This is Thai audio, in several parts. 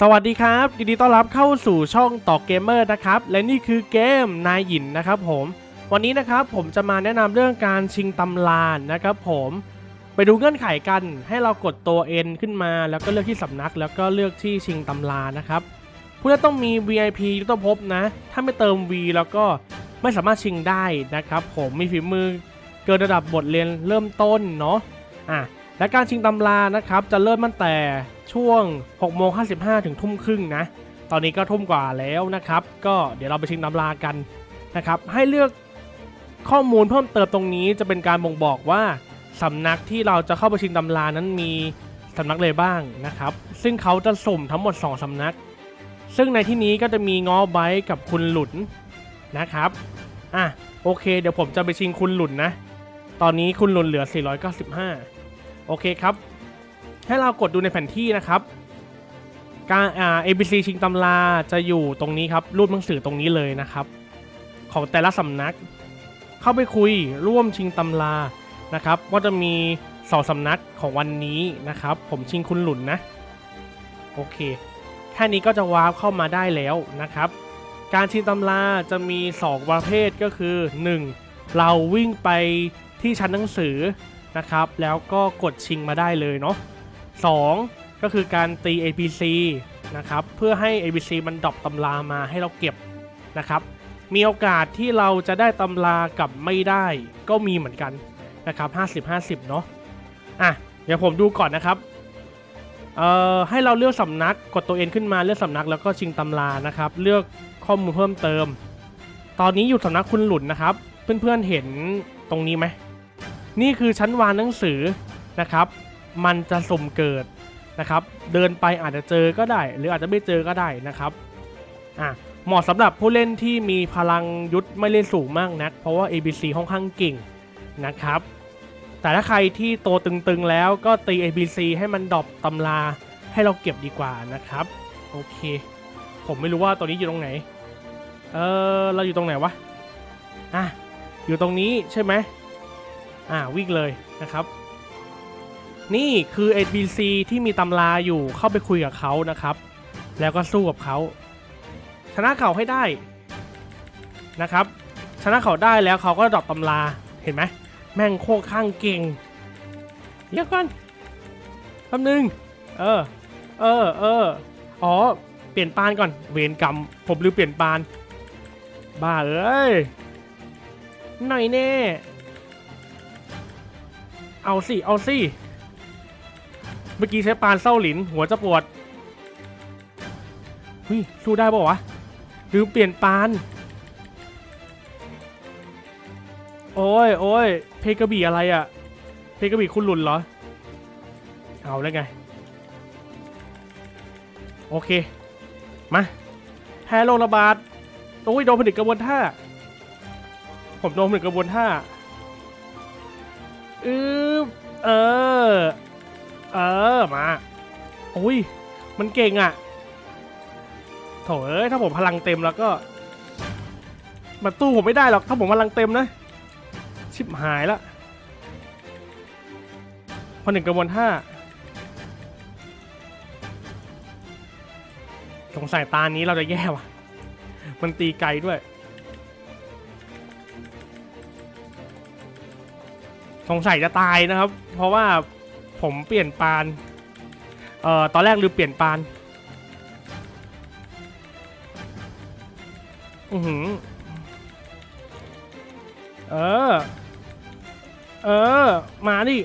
สวัสดีครับยินดีต้อนรับเข้าสู่ช่องต่อเกมเมอร์นะครับ และนี่คือเกมนายหยินนะครับผม วันนี้นะครับผมจะมาแนะนำเรื่องการชิงตำรานะครับผมไปดูเงื่อนไขกันให้เรากดตัว N ขึ้นมาแล้วก็เลือกที่สำนัก แล้วก็เลือกที่ชิงตำรานะครับผู้เล่นต้องมี VIP ยุทธภพนะ ถ้าไม่เติม V แล้วก็ไม่สามารถชิงได้นะครับผมมีฝีมือเกินระดับบทเรียนเริ่มต้นเนาะอะและการชิงตำรานะครับจะเริ่มตั้งแต่ ช่วง6โมง55 ถึงทุ่มครึ่งนะ ตอนนี้ก็ทุ่มกว่าแล้วนะครับ ก็เดี๋ยวเราไปชิงตำรากันนะครับ ให้เลือกข้อมูลเพิ่มเติมตรงนี้จะเป็นการบ่งบอกว่าสำนักที่เราจะเข้าไปชิงตำรานั้นมีสำนักเลยบ้างนะครับ ซึ่งเขาจะสุ่มทั้งหมด 2สำนัก ซึ่งในที่นี้ก็จะมีง้อไบกับคุณหลุนนะครับ อะโอเค เดี๋ยวผมจะไปชิงคุณหลุนนะ ตอนนี้คุณหลุนเหลือ 495 โอเคครับ ให้เรากดดูในแผนที่นะครับ การอ่า ABC ชิงตำราจะอยู่ตรงนี้ครับรูปหนังสือตรงนี้เลยนะครับ ของแต่ละสำนัก เข้าไปคุยร่วมชิงตำรานะครับ ก็จะมีสองสำนักของวันนี้นะครับ ผมชิงคุณหลุนนะ โอเค แค่นี้ก็จะวาร์ปเข้ามาได้แล้วนะครับ การชิงตำราจะมี 2 ประเภทก็คือ 1. เราวิ่งไปที่ชั้นหนังสือนะครับ แล้วก็กดชิงมาได้เลยเนาะ 2 ก็คือการตี APC นะครับเพื่อให้ APC มันดรอปตำรามาให้เราเก็บนะครับ มีโอกาสที่เราจะได้ตำรากับไม่ได้ก็มีเหมือนกันนะครับ 50-50 เนาะอะเดี๋ยวผมดูก่อนนะครับเอ่อให้เราเลือกสำนักกดตัวเองขึ้นมาเลือกสำนักแล้วก็ชิงตำรานะครับ เลือกข้อมูลเพิ่มเติม ตอนนี้อยู่สำนักคุณหลุนนะครับ เพื่อนๆเห็นตรงนี้ไหมนี่คือชั้นวางหนังสือนะครับ มันจะสุ่มเกิดนะครับ เดินไปอาจจะเจอก็ได้ หรืออาจจะไม่เจอก็ได้นะครับอะเหมาะสำหรับผู้เล่นที่มีพลังยุทธไม่เล่นสูงมากนัก เพราะว่า ABC ค่อนข้างเก่งนะครับ แต่ถ้าใครที่โตตึงๆแล้วก็ตี ABC ให้มันดรอปตำราให้เราเก็บดีกว่านะครับ โอเค ผมไม่รู้ว่าตัวนี้อยู่ตรงไหน เออเราอยู่ตรงไหนวะ อะ อยู่ตรงนี้ใช่ไหมอ่าวิ่งเลยนะครับ นี่คือ NPC ที่มีตำราอยู่เข้าไปคุยกับเขานะครับ แล้วก็สู้กับเขาชนะเขาให้ได้นะครับ ชนะเขาได้แล้วเขาก็ดรอปตำราเห็นไหมแม่งโคตรข้างเก่งเดี๋ยวก่อนแป๊บนึงเออ เออเอออ๋อ เปลี่ยนปานก่อน เวรกรรม ผมลืมเปลี่ยนปาน บ้าเอ้ย หน่อยแน่ เอาสิ เอาสิ มื่อกี้ใช้ปานเศร้าหลิน หัวจะปวดเฮ้ยสู้ได้ป่าวะลืมเปลี่ยนปาน โอ้ยโอ้ยเพกระบี่อะไรอะเพกระบี่คุณหลุนเหรอ เอาแล้วไง โอเค มาแพ้โรคระบาดโอ้ยโดนผลิตกระบวนท่า ผมโดนผลิตกระบวนท่าอือเออ เออมาโอ้ยมันเก่งอะ่ะโถเอ้ยถ้าผมพลังเต็มแล้วก็มาตู้ผมไม่ได้หรอกถ้าผมพลังเต็มนะ ชิบหายละพอหนึ่งกระบวนท่าสงสัยตานี้เราจะแย่ว่ะ มันตีไกลด้วย สงสัยจะตายนะครับ เพราะว่า ผมเปลี่ยนปาน เอ่อ ตอนแรกลืมเปลี่ยนปาน อือหือ เออ เออ มาดิ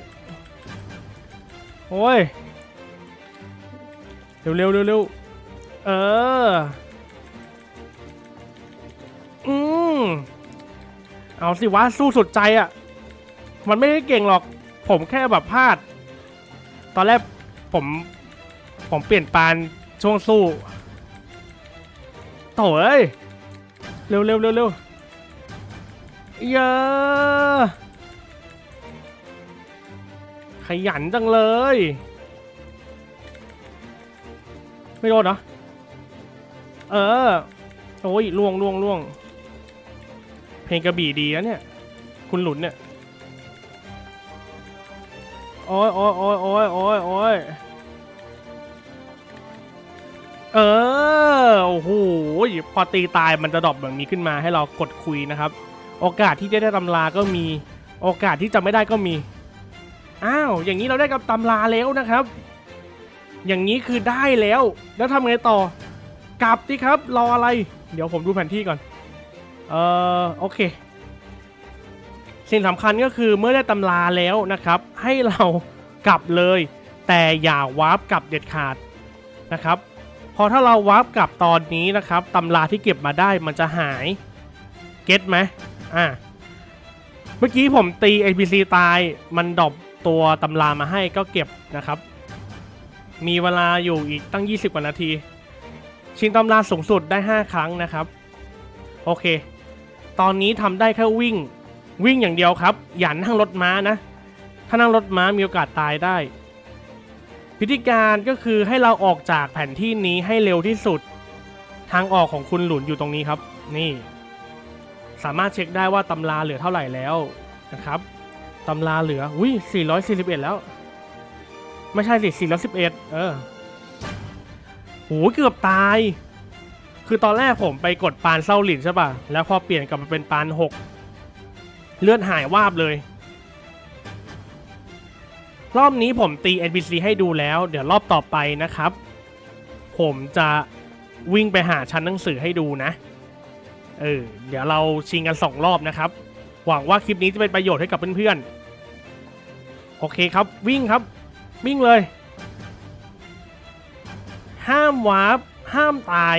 โอ้ย เร็วเร็วเร็วเร็วเออ อืมเอาสิวะสู้สุดใจอะ่ะ มันไม่ได้เก่งหรอก ผมแค่แบบพลาด ตอนแรกผมผมเปลี่ยนปานช่วงสู้โถ่เอ้ยเร็วเร็วเร็วเร็วเยอะขยันจังเลย ไม่โดนเหรอ เออ โอ้ยล่วงล่วงล่วงเพลงกระบี่ดีนะเนี่ย คุณหลุนเนี่ย โอ้ยโอ้ยโอ้ยโอ้ยโอ้ยโอ้ยเออ โอ้โห พอตีตายมันจะดรอปแบบนี้ขึ้นมาให้เรากดคุยนะครับ โอกาสที่จะได้ตำราก็มี โอกาสที่จะไม่ได้ก็มี อ้าว อย่างนี้เราได้กับตำราแล้วนะครับ อย่างนี้คือได้แล้ว แล้วทำไงต่อ กลับดิครับ รออะไร เดี๋ยวผมดูแผนที่ก่อน เออโอเค สิ่งสำคัญก็คือเมื่อได้ตำราแล้วนะครับ ให้เรากลับเลย แต่อย่าวาร์ปกลับเด็ดขาดนะครับพอถ้าเราวาร์ปกลับตอนนี้นะครับตำราที่เก็บมาได้มันจะหายเก็ตไหมอ่าเมื่อกี้ผมตี NPC ตายมันดรอปตัวตำรามาให้ก็เก็บนะครับ มีเวลาอยู่อีกตั้ง 20กว่านาที ชิงตำราสูงสุดได้ 5 ครั้งนะครับ โอเค ตอนนี้ทำได้แค่วิ่ง วิ่งอย่างเดียวครับ อย่านั่งรถม้านะ ถ้านั่งรถม้ามีโอกาสตายได้ วิธีการก็คือให้เราออกจากแผนที่นี้ให้เร็วที่สุด ทางออกของคุณหลุนอยู่ตรงนี้ครับ นี่ สามารถเช็คได้ว่าตำราเหลือเท่าไหร่แล้วนะครับตำราเหลืออุ้ย441 แล้ว ไม่ใช่สิ411 เออโหเกือบตาย คือตอนแรกผมไปกดปานเศร้าหลินใช่ป่ะ แล้วพอเปลี่ยนกลับมาเป็นปานหก เลือดหายวาบเลย รอบนี้ผมตี NPC ให้ดูแล้ว เดี๋ยวรอบต่อไปนะครับ ผมจะวิ่งไปหาชั้นหนังสือให้ดูนะ เออ เดี๋ยวเราชิงกันสองรอบนะครับ หวังว่าคลิปนี้จะเป็นประโยชน์ให้กับเพื่อนๆ โอเคครับ วิ่งครับ วิ่งเลย ห้ามวาร์ปห้ามตาย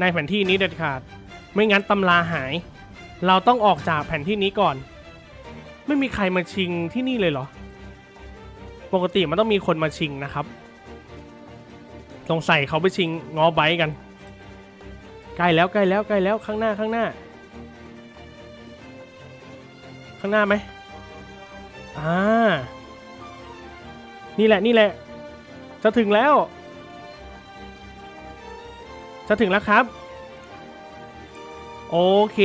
ในแผนที่นี้เด็ดขาด ไม่งั้นตำราหาย เราต้องออกจากแผนที่นี้ก่อน ไม่มีใครมาชิงที่นี่เลยเหรอ ปกติมันต้องมีคนมาชิงนะครับสงสัยเขาไปชิงงอไบกัน ใกล้แล้วใกล้แล้วใกล้แล้วข้างหน้าข้างหน้า ข้างหน้าไหมอ่า นี่แหละนี่แหละ จะถึงแล้ว จะถึงแล้วครับ โอเค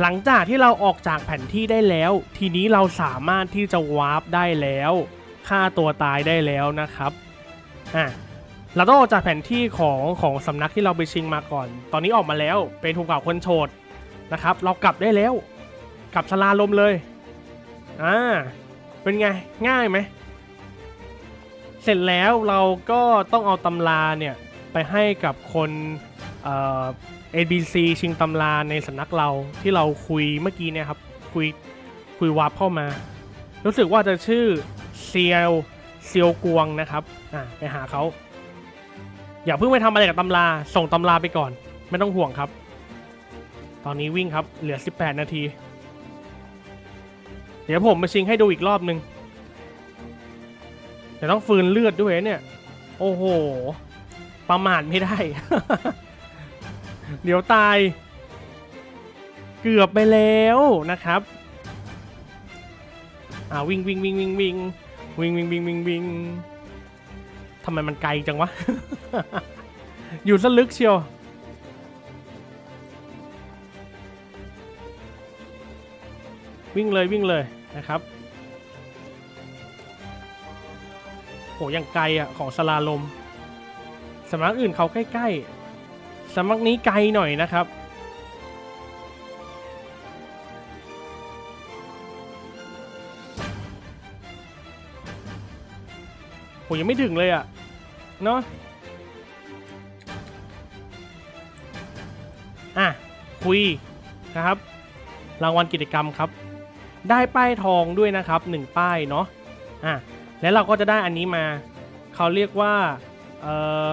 หลังจากที่เราออกจากแผนที่ได้แล้ว ทีนี้เราสามารถที่จะวาร์ปได้แล้วฆ่าตัวตายได้แล้วนะครับอะเราต้องออกจากแผนที่ของของสำนักที่เราไปชิงมาก่อน ตอนนี้ออกมาแล้วเป็นถูกเก่าคนโฉดนะครับ เรากลับได้แล้ว กลับสลาลมเลยอ่าเป็นไงง่ายไหมเสร็จแล้วเราก็ต้องเอาตำราเนี่ยไปให้กับคนเอ่อ ABC ชิงตำราในสำนักเราที่เราคุยเมื่อกี้เนี่ยครับ คุยคุยวาร์ปเข้ามา รู้สึกว่าจะชื่อเซียวเซียวกวงนะครับอ่าไปหาเขาอย่าเพิ่งไปทำอะไรกับตำรา ส่งตำราไปก่อน ไม่ต้องห่วงครับ ตอนนี้วิ่งครับ เหลือ 18 นาที เดี๋ยวผมมาชิงให้ดูอีกรอบนึงแต่ต้องฟืนเลือดด้วยเนี่ย โอ้โห ประมาทไม่ได้ เดี๋ยวตาย เกือบไปแล้วนะครับอ่าวิ่งวิ่งวิ่งวิ่งวิ่งวิ่งวิ่งวิ่งวิ่งวิ่งทำไมมันไกลจังวะ อยู่ซะลึกเชียว วิ่งเลยวิ่งเลยนะครับโหยังไกลอะ ของสลาลมสำนักอื่นเขาใกล้ ๆ สำนักนี้ไกลหน่อยนะครับโหยังไม่ถึงเลยอะ เนาะอะ คุยนะครับ รางวัลกิจกรรมครับ ได้ป้ายทองด้วยนะครับหนึ่งป้ายเนาะอะแล้วเราก็จะได้อันนี้มา เขาเรียกว่า เอ่อ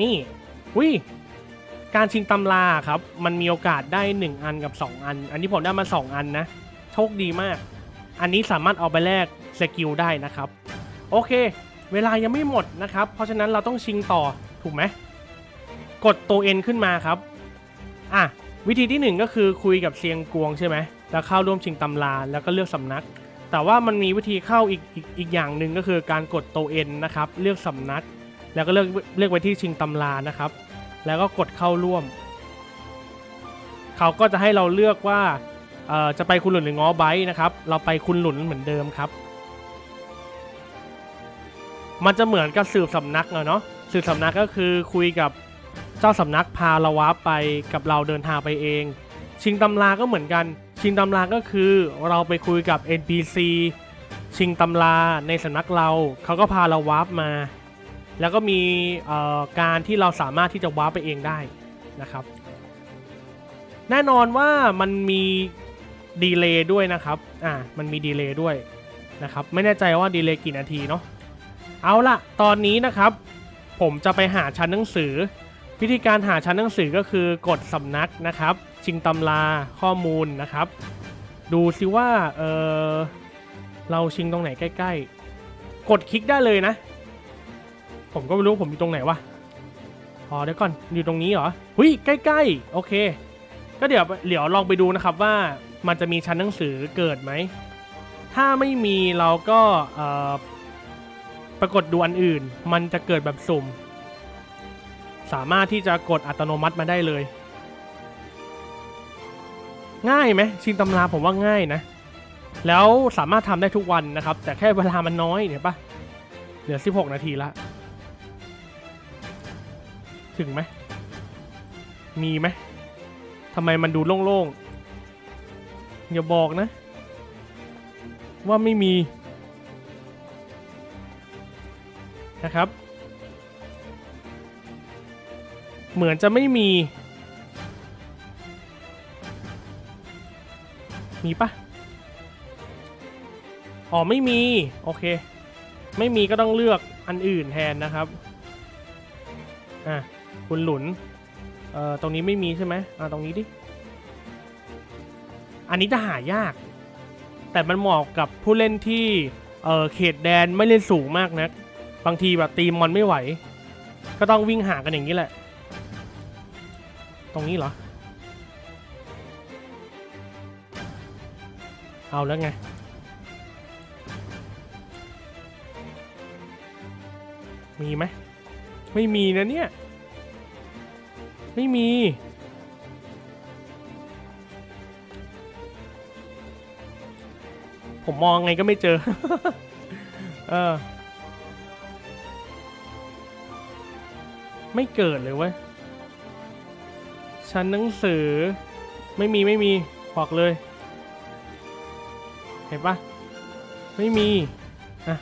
นี่วิการชิงตำราครับ มันมีโอกาสได้ 1 อันกับ 2 อัน อันนี้ผมได้มา 2 อันนะ โชคดีมาก อันนี้สามารถเอาไปแลกสกิลได้นะครับ โอเค เวลายังไม่หมดนะครับ เพราะฉะนั้นเราต้องชิงต่อถูกไหมกดตัว N ขึ้นมาครับอะวิธีที่หนึ่งก็คือคุยกับเซียงกวงใช่ไหมแล้วเข้าร่วมชิงตำราแล้วก็เลือกสำนัก แต่ว่ามันมีวิธีเข้าอีกอีกอีกอย่างหนึ่งก็คือการกดตัว N นะครับ เลือกสำนัก แล้วก็เลือกเลือกไว้ที่ชิงตำรานะครับ แล้วก็กดเข้าร่วม เขาก็จะให้เราเลือกว่าจะไปคุณหลุนหรือง้อไบต์นะครับ เราไปคุณหลุนเหมือนเดิมครับ มันจะเหมือนกับสืบสำนักเนาะสืบสำนักก็คือคุยกับเจ้าสำนักพาเราวาร์ปไปกับเราเดินทางไปเอง ชิงตำราก็เหมือนกัน ชิงตำราก็คือเราไปคุยกับ NPC ชิงตำราในสำนักเราเขาก็พาเราวาร์ปมา แล้วก็มีการที่เราสามารถที่จะว้าไปเองได้นะครับ แน่นอนว่ามันมีดีเลย์ด้วยนะครับอ่ามันมีดีเลย์ด้วยนะครับ ไม่แน่ใจว่าดีเลย์กี่นาทีเนาะเอาละตอนนี้นะครับ ผมจะไปหาชั้นหนังสือ วิธีการหาชั้นหนังสือก็คือกดสำนักนะครับ ชิงตำราข้อมูลนะครับ ดูซิว่าเออเราชิงตรงไหนใกล้ ๆ กดคลิกได้เลยนะ ผมก็ไม่รู้ผมอยู่ตรงไหนวะอ๋อเดี๋ยวก่อนอยู่ตรงนี้เหรอหุยใกล้ๆโอเค ก็เดี๋ยวเดี๋ยวลองไปดูนะครับว่ามันจะมีชั้นหนังสือเกิดไหมถ้าไม่มีเราก็ปรากฏดูอันอื่น มันจะเกิดแบบสุ่ม สามารถที่จะกดอัตโนมัติมาได้เลย ง่ายไหมชิงตำราผมว่าง่ายนะ แล้วสามารถทำได้ทุกวันนะครับ แต่แค่เวลามันน้อยเนี่ยปะเหลือ 16 นาทีละ ถึงไหม มีไหมทำไมมันดูโล่งๆ อย่าบอกนะ ว่าไม่มีนะครับ เหมือนจะไม่มี มีปะอ๋อไม่มี โอเค ไม่มีก็ต้องเลือกอันอื่นแทนนะครับ อะ คุณหลุน เอ่อ ตรงนี้ไม่มีใช่ไหมอ่าตรงนี้ดิ อันนี้จะหายาก แต่มันเหมาะกับผู้เล่นที่ เอ่อ เขตแดนไม่เล่นสูงมากนะบางทีแบบตีมอนไม่ไหว ก็ต้องวิ่งหากันอย่างนี้แหละ ตรงนี้เหรอ เอาแล้วไงมีไหมไม่มีนะเนี่ย ไม่มี ผมมองไงก็ไม่เจอ เออ ไม่เกิดเลยเว้ยชั้นหนังสือ ไม่มีไม่มี บอกเลย เห็นปะไม่มี อะ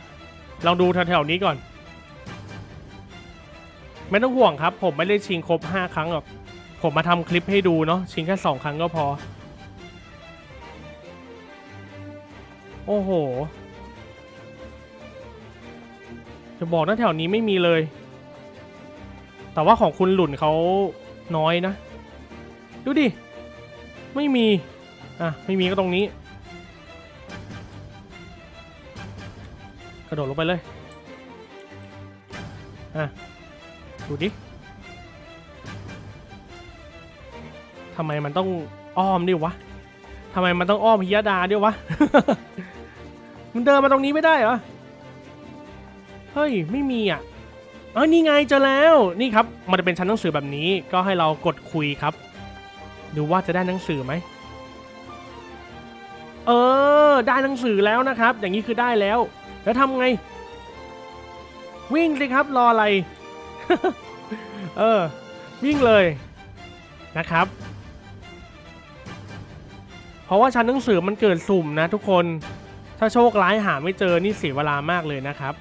ลองดูแถวๆนี้ก่อน ไม่ต้องห่วงครับ ผมไม่ได้ชิงครบ 5 ครั้งหรอกผมมาทำคลิปให้ดูเนาะชิงแค่2ครั้งก็พอ โอ้โห จะบอกนะแถวนี้ไม่มีเลย แต่ว่าของคุณหลุนเขาน้อยนะ ดูดิ ไม่มี อะ ไม่มีก็ตรงนี้ กระโดดลงไปเลย อะ ดูดิทำไมมันต้องอ้อมด้วะทำไมมันต้องอ้อมพิยดาด้วยวะ มันเดินมาตรงนี้ไม่ได้เหรอ เฮ้ย ไม่มีอะเออนี่ไงเจอแล้ว นี่ครับ มันจะเป็นชั้นหนังสือแบบนี้ ก็ให้เรากดคุยครับ ดูว่าจะได้หนังสือไหม เออ ได้หนังสือแล้วนะครับ อย่างนี้คือได้แล้ว แล้วทำไง วิ่งสิครับ รออะไร เออ วิ่งเลยนะครับ เพราะว่าชั้นหนังสือมันเกิดสุ่มนะทุกคน ถ้าโชคร้ายหาไม่เจอนี่เสียเวลามากเลยนะครับ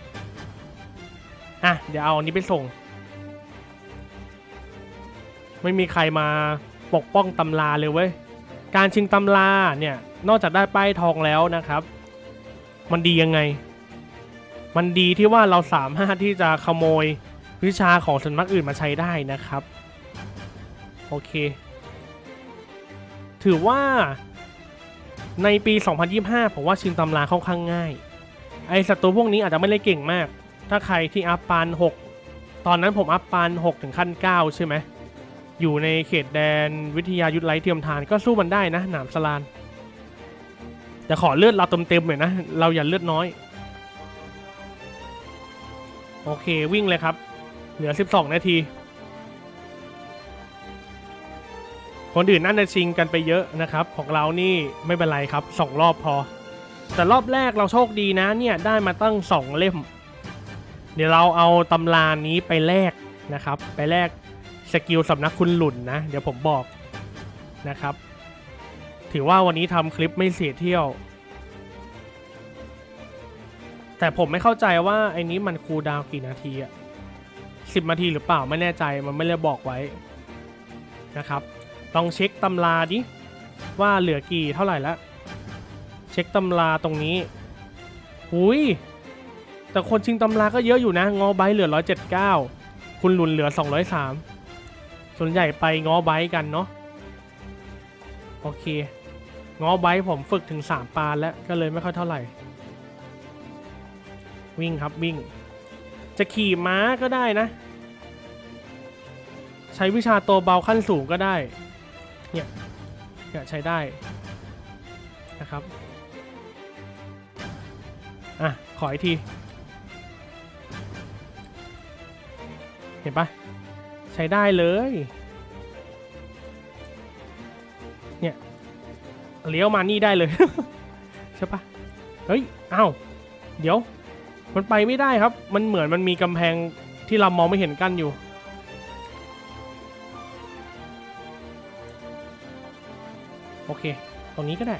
อะ เดี๋ยวเอาอันนี้ไปส่ง ไม่มีใครมาปกป้องตำราเลยเว้ย การชิงตำราเนี่ย นอกจากได้ป้ายทองแล้วนะครับ มันดียังไง มันดีที่ว่าเราสามารถที่จะขโมย วิชาของสำนักอื่นมาใช้ได้นะครับ โอเค ถือว่าในปี 2025 ผมว่าชิงตำราค่อนข้างง่าย ไอศัตรูพวกนี้อาจจะไม่ได้เก่งมาก ถ้าใครที่อัพปาน 6 ตอนนั้นผมอัพปาน 6 ถึงขั้น 9 ใช่ไหม อยู่ในเขตแดนวิทยายุทธไร้เทียมทานก็สู้มันได้นะ หนามสลาน แต่ขอเลือดเราเต็มๆหน่อยนะ เราอย่าเลือดน้อย โอเควิ่งเลยครับ เหลือ 12 นาที คนอื่นน่าจะชิงกันไปเยอะนะครับ ของเรานี่ไม่เป็นไรครับสองรอบพอ แต่รอบแรกเราโชคดีนะเนี่ยได้มาตั้ง 2 เล่ม เดี๋ยวเราเอาตำรานี้ไปแลกนะครับ ไปแลกสกิลสำนักคุณหลุนนะ เดี๋ยวผมบอกนะครับ ถือว่าวันนี้ทำคลิปไม่เสียเที่ยว แต่ผมไม่เข้าใจว่าไอ้นี้มันคูดาวกี่นาทีอะ สิบนาทีหรือเปล่าไม่แน่ใจมันไม่ได้บอกไว้นะครับลองเช็คตำราดิว่าเหลือกี่เท่าไหร่แล้วเช็คตำราตรงนี้หุยแต่คนชิงตำราก็เยอะอยู่นะงอไบเหลือ 179 คุณหลุนเหลือ 203 ส่วนใหญ่ไปงอไบกันเนาะโอเคงอไบผมฝึกถึง 3 ปานแล้วก็เลยไม่ค่อยเท่าไหร่ วิ่งครับวิ่ง จะขี่ม้าก็ได้นะ ใช้วิชาตัวเบาขั้นสูงก็ได้ เนี่ย เนี่ยใช้ได้นะครับ อะ ขออีกที เห็นปะใช้ได้เลย เนี่ย เลี้ยวมานี่ได้เลย ใช่ปะเฮ้ยเอ้าเดี๋ยว มันไปไม่ได้ครับ มันเหมือนมันมีกำแพงที่เรามองไม่เห็นกั้นอยู่ เคตรงนี้ก็ได้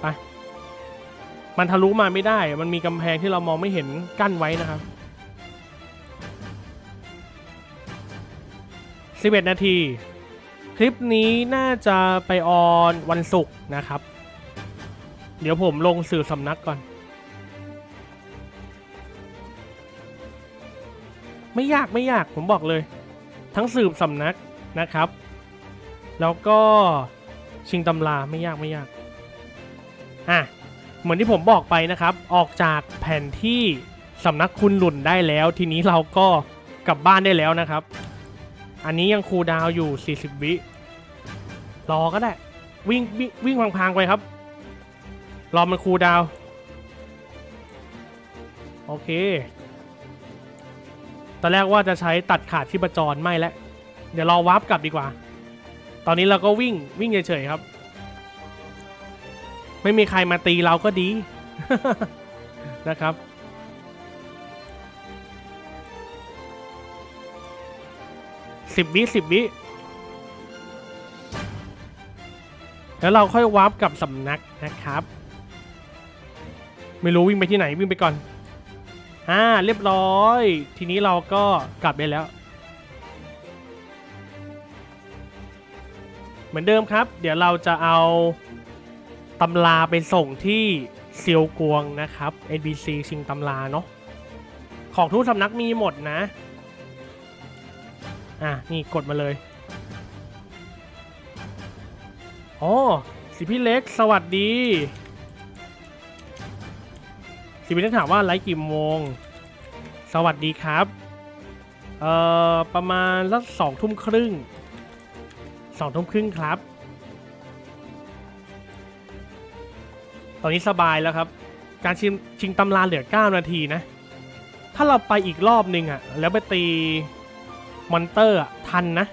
ไปมันทะลุมาไม่ได้ มันมีกำแพงที่เรามองไม่เห็นกั้นไว้นะครับ11นาที คลิปนี้น่าจะไปออนวันศุกร์นะครับ เดี๋ยวผมลงสื่อสำนักก่อน ไม่ยากไม่ยากผมบอกเลย ทั้งสืบสำนักนะครับ แล้วก็ ชิงตำราไม่ยากไม่ยากอะเหมือนที่ผมบอกไปนะครับ ออกจากแผนที่สำนักคุณหลุนได้แล้ว ทีนี้เราก็กลับบ้านได้แล้วนะครับ อันนี้ยังคูดาวอยู่ 40 วิรอก็ได้ วิ่งวิ่งวิ่งพังๆไปครับ รอมันคูดาว โอเค ตอนแรกว่าจะใช้ตัดขาดที่ประจรไม่แล้วเดี๋ยวรอวาร์ปกลับดีกว่า ตอนนี้เราก็วิ่งวิ่งเฉยๆครับ ไม่มีใครมาตีเราก็ดี นะครับ สิบวิสิบวิ แล้วเราค่อยวาร์ปกลับสำนักนะครับ ไม่รู้วิ่งไปที่ไหนวิ่งไปก่อนอ่าเรียบร้อย ทีนี้เราก็กลับได้แล้ว เหมือนเดิมครับ เดี๋ยวเราจะเอาตำราไปส่งที่เซียวกวงนะครับ NBC ชิงตำราเนาะของทุกสำนักมีหมดนะ อะ นี่กดมาเลยอ๋อสิพี่เล็กสวัสดี สิพี่เล็กถามว่าไลฟ์กี่โมง สวัสดีครับ เอ่อ ประมาณสักสองทุ่มครึ่ง สองทุ่มครึ่งครับ ตอนนี้สบายแล้วครับ การชิงชิงตำราเหลือ 9 นาทีนะ ถ้าเราไปอีกรอบนึงอะ่ะแล้วไปตีมอนเตอร์อะทันนะ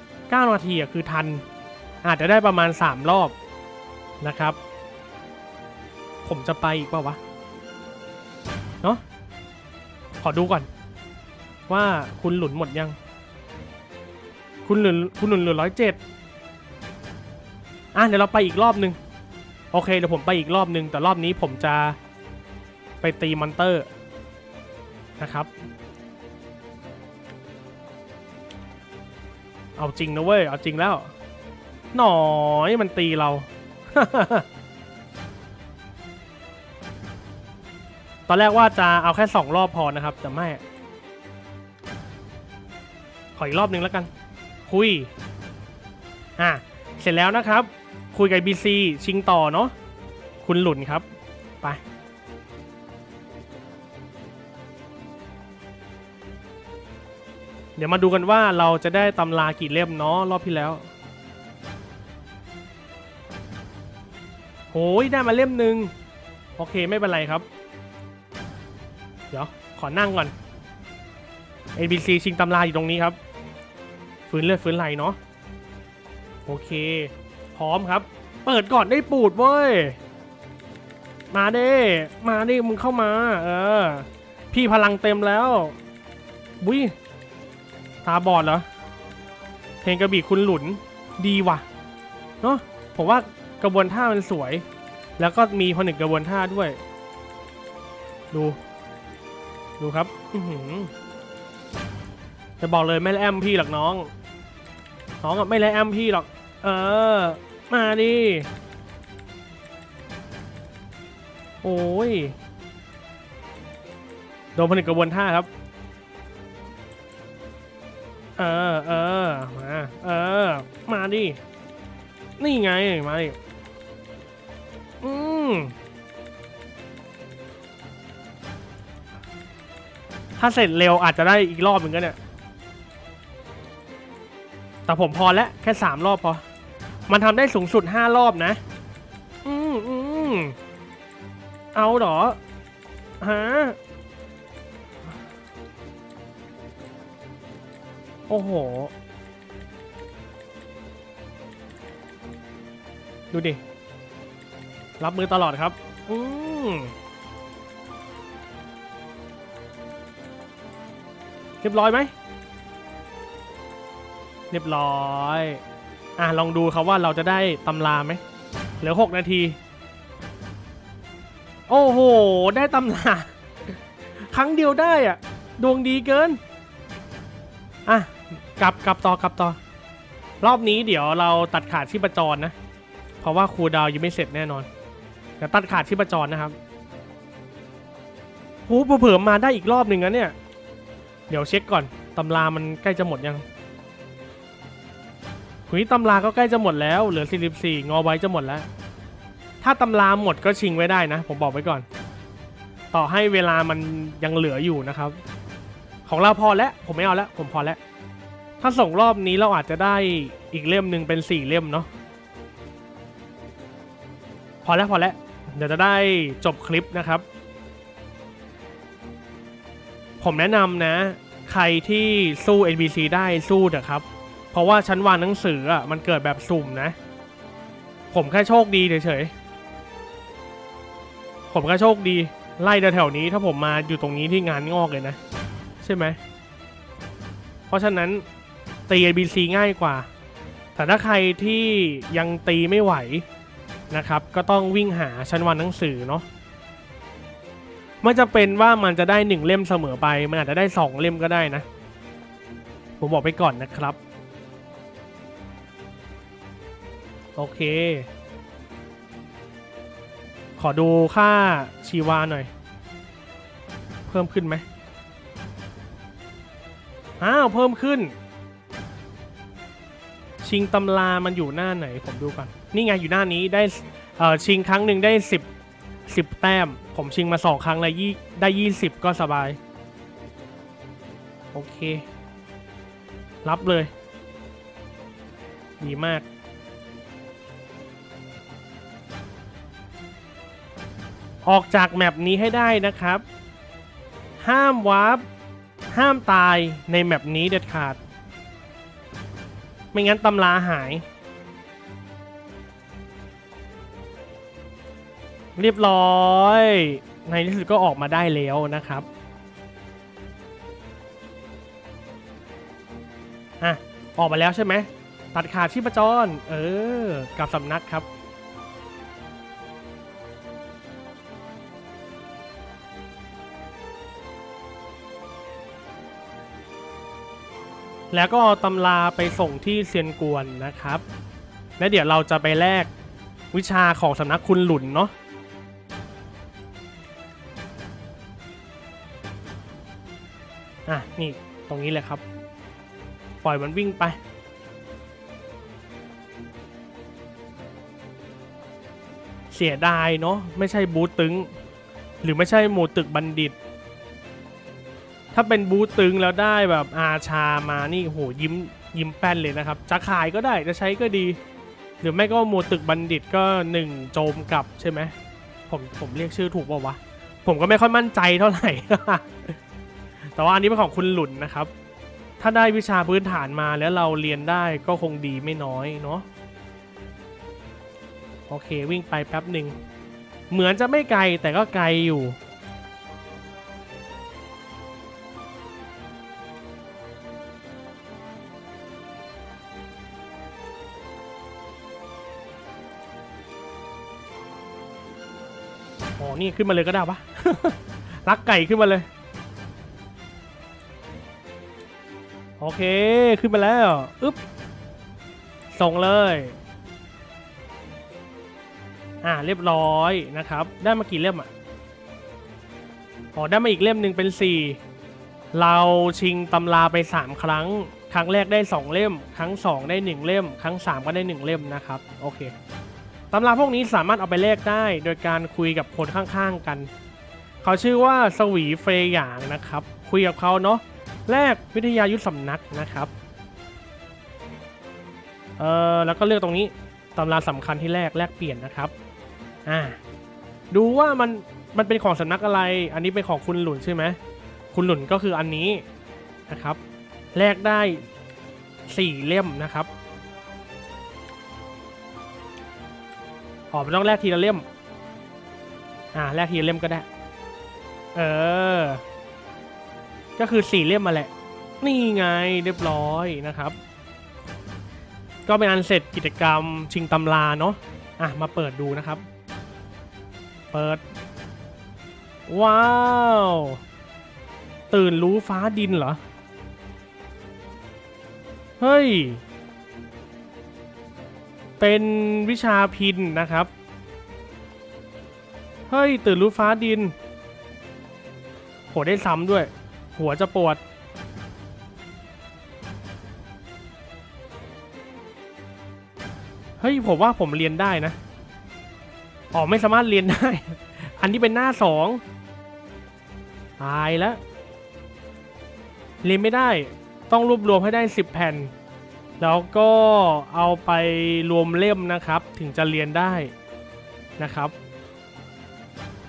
9 นาทีอะ่ะคือทัน อาจจะได้ประมาณ 3 รอบนะครับ ผมจะไปอีกเปล่าวะ เนาะขอดูก่อน ว่าคุณหลุนหมดยัง คุณหลุนคุณหลุนเหลือร้อยเจ็ดอะเดี๋ยวเราไปอีกรอบนึง โอเคเดี๋ยวผมไปอีกรอบนึง แต่รอบนี้ผมจะไปตีมอนเตอร์นะครับ เอาจริงนะเว้ย เอาจริงแล้ว หน่อยมันตีเรา ตอนแรกว่าจะเอาแค่สองรอบพอนะครับ แต่ไม่ ขออีกรอบนึงแล้วกัน คุย อะ เสร็จแล้วนะครับ คุยกับ BC ชิงต่อเนาะ คุณหลุนครับ ไป เดี๋ยวมาดูกันว่าเราจะได้ตำรากี่เล่มเนาะรอบที่แล้ว โหยได้มาเล่มหนึ่งโอเคไม่เป็นไรครับ เดี๋ยว ขอนั่งก่อน ABC ชิงตำราอยู่ตรงนี้ครับ ฟื้นเลือดฟื้นไหลเนาะโอเค พร้อมครับ เปิดก่อนได้ปูดเว้ย มาเด้มาดิมึงเข้ามา เออ พี่พลังเต็มแล้ววิตาบอดเหรอ เพลงกระบี่คุณหลุนดีว่ะเนอะผมว่ากระบวนท่ามันสวย แล้วก็มีผนึกกระบวนท่าด้วย ดู ดูครับ อือหือจะบอกเลยไม่ไล่แอมพี่หรอกน้อง น้องอะไม่ไล่แอมพี่หรอก เออ มาดิ โอ้ย โดนผนึกกระบวนท่าครับ เออ เออ มา เออ มาดิ นี่ไง มาดิ อืมถ้าเสร็จเร็วอาจจะได้อีกรอบหนึ่งก็เนี่ย แต่ผมพอแล้วแค่สามรอบพอ มันทำได้สูงสุดห้ารอบนะ อืมอืมเอาเหรอฮะโอ้โห ดูดิ รับมือตลอดครับ อืมเรียบร้อยไหม เรียบร้อย อะลองดูครับว่าเราจะได้ตำราไหมเหลือหกนาที โอ้โห ได้ตำรา ครั้งเดียวได้อะดวงดีเกิน อะ กลับกลับต่อกลับต่อ รอบนี้เดี๋ยวเราตัดขาดชีพจรนะ เพราะว่าครูดาวยังไม่เสร็จแน่นอนเดี๋ยวตัดขาดชีพจรนะครับหูเผื่อมาได้อีกรอบหนึ่งนะเนี่ย เดี๋ยวเช็คก่อนตำรามันใกล้จะหมดยัง หุยตำราก็ใกล้จะหมดแล้ว เหลือ 44 งอไว้จะหมดแล้ว ถ้าตำราหมดก็ชิงไว้ได้นะ ผมบอกไว้ก่อน ต่อให้เวลามันยังเหลืออยู่นะครับ ของเราพอแล้ว ผมไม่เอาแล้ว ผมพอแล้ว ถ้าส่งรอบนี้เราอาจจะได้อีกเล่มหนึ่งเป็นสี่เล่มเนาะ พอแล้วพอแล้ว เดี๋ยวจะได้จบคลิปนะครับ ผมแนะนำนะ ใครที่สู้ NPC ได้สู้เถอะครับ เพราะว่าชั้นวางหนังสืออะมันเกิดแบบสุ่มนะ ผมแค่โชคดีเฉยๆผมแค่โชคดี ไล่แถวๆนี้ถ้าผมมาอยู่ตรงนี้ที่งานงอกเลยนะ ใช่ไหม เพราะฉะนั้นตี NPC ง่ายกว่า แต่ถ้าใครที่ยังตีไม่ไหวนะครับ ก็ต้องวิ่งหาชั้นวันหนังสือเนาะไม่จะเป็นว่ามันจะได้หนึ่งเล่มเสมอไป มันอาจจะได้สองเล่มก็ได้นะ ผมบอกไปก่อนนะครับ โอเค ขอดูค่าชีวาหน่อย เพิ่มขึ้นไหมอ้าว เพิ่มขึ้น ชิงตำรามันอยู่หน้าไหน ผมดูก่อน นี่ไงอยู่หน้านี้ได้เอ่อชิงครั้งหนึ่งได้สิบสิบแต้ม ผมชิงมาสองครั้งเลยยี่ได้ยี่สิบก็สบาย โอเค รับเลย ดีมาก ออกจากแมปนี้ให้ได้นะครับ ห้ามวาร์ปห้ามตายในแมปนี้เด็ดขาด ไม่งั้นตำราหาย เรียบร้อย ในที่สุดก็ออกมาได้แล้วนะครับอะออกมาแล้วใช่ไหมตัดขาดชีพจร เออ กับสำนักครับ แล้วก็เอาตำราไปส่งที่เซียนกวนนะครับ และเดี๋ยวเราจะไปแลกวิชาของสำนักคุณหลุนเนาะอะ นี่ตรงนี้เลยครับ ปล่อยมันวิ่งไป เสียดายเนาะไม่ใช่บูตตึง หรือไม่ใช่หมู่ตึกบัณฑิต ถ้าเป็นบูตตึงแล้วได้แบบอาชามานี่โหยิ้มยิ้มแป้นเลยนะครับ จะขายก็ได้จะใช้ก็ดี หรือไม่ก็หมู่ตึกบัณฑิตก็หนึ่งโจมกลับใช่ไหมผมผมเรียกชื่อถูกป่าวะ ผมก็ไม่ค่อยมั่นใจเท่าไหร่ แต่ว่าอันนี้เป็นของคุณหลุนนะครับ ถ้าได้วิชาพื้นฐานมาแล้วเราเรียนได้ก็คงดีไม่น้อยเนาะโอเควิ่งไปแป๊บหนึ่งเหมือนจะไม่ไกลแต่ก็ไกลอยู่ นี่ขึ้นมาเลยก็ได้ปะรักไก่ขึ้นมาเลย โอเคขึ้นมาแล้วอึ๊บส่งเลย อ่าเรียบร้อยนะครับ ได้มากี่เล่มอะอ๋อได้มาอีกเล่มหนึ่งเป็น 4 เราชิงตำราไป 3 ครั้ง ครั้งแรกได้ 2 เล่ม ครั้ง 2 ได้ 1 เล่ม ครั้ง 3 ก็ได้ 1 เล่มนะครับ โอเค ตำราพวกนี้สามารถเอาไปแลกได้โดยการคุยกับคนข้างๆกัน เขาชื่อว่าสวีเฟยหยางนะครับ คุยกับเขาเนาะแลกวิทยายุทธสำนักนะครับเออแล้วก็เลือกตรงนี้ตำราสำคัญที่แรกแลกเปลี่ยนนะครับอ่าดูว่ามันมันเป็นของสำนักอะไร อันนี้เป็นของคุณหลุนใช่ไหมคุณหลุนก็คืออันนี้นะครับแลกได้สี่เล่มนะครับ อ๋อไม่ต้องแลกทีละเล่ม อ่าแลกทีละเล่มก็ได้ เออ ก็คือสี่เล่มมาแหละ นี่ไงเรียบร้อยนะครับ ก็เป็นอันเสร็จกิจกรรมชิงตำราเนาะ อะมาเปิดดูนะครับ เปิด ว้าว ตื่นรู้ฟ้าดินเหรอ เฮ้ย เป็นวิชาพินนะครับ เฮ้ย ตื่นรู้ฟ้าดิน โหได้ซ้ำด้วย หัวจะปวด เฮ้ย ผมว่าผมเรียนได้นะ อ๋อ ไม่สามารถเรียนได้ อันนี้เป็นหน้าสอง ตายแล้ว เรียนไม่ได้ ต้องรวบรวมให้ได้ 10 แผ่น แล้วก็เอาไปรวมเล่มนะครับ ถึงจะเรียนได้นะครับ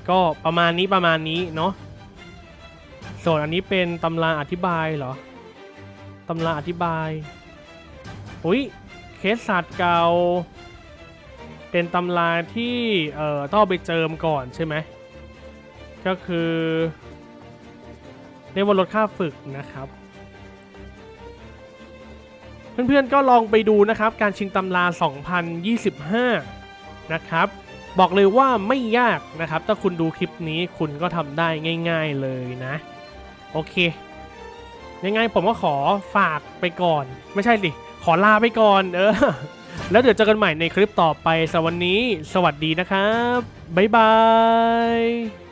ก็ประมาณนี้ประมาณนี้เนาะส่วนอันนี้เป็นตำราอธิบายเหรอตำราอธิบายอุ้ยเคสศาสตร์เก่าเป็นตำราที่เอ่อต้องไปเจิมก่อนใช่ไหมก็คือเรียกว่าลดค่าฝึกนะครับ เพื่อนๆก็ลองไปดูนะครับ การชิงตำรา 2025 นะครับ บอกเลยว่าไม่ยากนะครับ ถ้าคุณดูคลิปนี้คุณก็ทำได้ง่าย ๆเลยนะ โอเค ยังไงผมก็ขอฝากไปก่อน ไม่ใช่สิ ขอลาไปก่อน เออ แล้วเดี๋ยวเจอกันใหม่ในคลิปต่อไปสวันนี้ สวัสดีนะครับ บ๊ายบาย